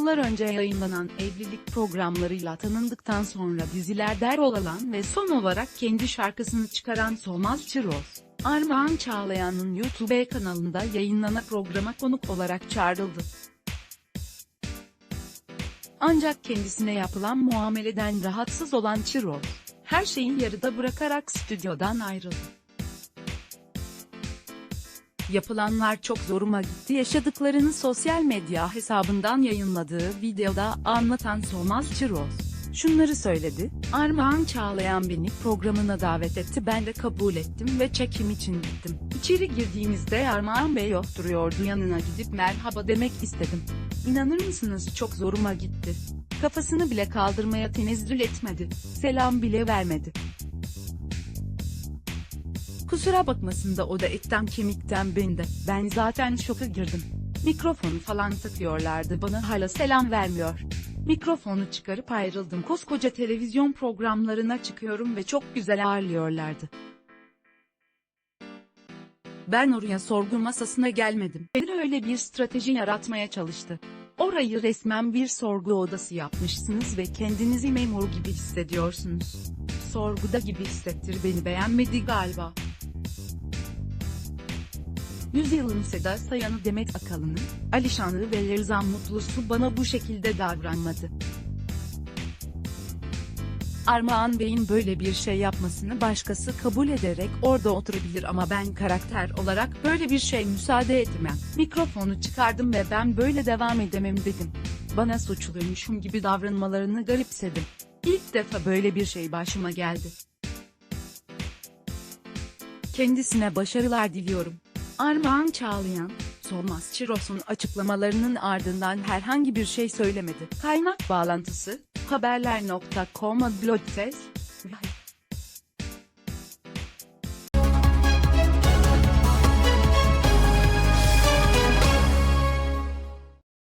Yıllar önce yayınlanan evlilik programlarıyla tanındıktan sonra dizilerde rol alan ve son olarak kendi şarkısını çıkaran Solmaz Çiroz, Armağan Çağlayan'ın YouTube kanalında yayınlanan programa konuk olarak çağrıldı. Ancak kendisine yapılan muameleden rahatsız olan Çiroz, her şeyi yarıda bırakarak stüdyodan ayrıldı. Yapılanlar çok zoruma gitti yaşadıklarını sosyal medya hesabından yayınladığı videoda anlatan Solmaz Çiroz. Şunları söyledi, Armağan Çağlayan beni programına davet etti ben de kabul ettim ve çekim için gittim. İçeri girdiğimizde Armağan Bey oturuyordu yanına gidip merhaba demek istedim. İnanır mısınız çok zoruma gitti. Kafasını bile kaldırmaya tenezzül etmedi, selam bile vermedi. Kusura bakmasın da o da etten kemikten bende. Ben zaten şoka girdim. Mikrofonu falan takıyorlardı bana hala selam vermiyor. Mikrofonu çıkarıp ayrıldım. Koskoca televizyon programlarına çıkıyorum ve çok güzel ağırlıyorlardı. Ben oraya sorgu masasına gelmedim. Beni öyle bir strateji yaratmaya çalıştı. Orayı resmen bir sorgu odası yapmışsınız ve kendinizi memur gibi hissediyorsunuz. Sorguda gibi hissettir beni beğenmedi galiba. Yüzyılın Seda Sayan'ı Demet Akalın'ı, Alişan'ı ve Lerzan Mutlusu bana bu şekilde davranmadı. Armağan Bey'in böyle bir şey yapmasını başkası kabul ederek orada oturabilir ama ben karakter olarak böyle bir şey müsaade etmem. Mikrofonu çıkardım ve ben böyle devam edemem dedim. Bana suçluymuşum gibi davranmalarını garipsedim. İlk defa böyle bir şey başıma geldi. Kendisine başarılar diliyorum. Armağan Çağlayan, Solmaz Çiros'un açıklamalarının ardından herhangi bir şey söylemedi. Kaynak bağlantısı, haberler.com Blogtest,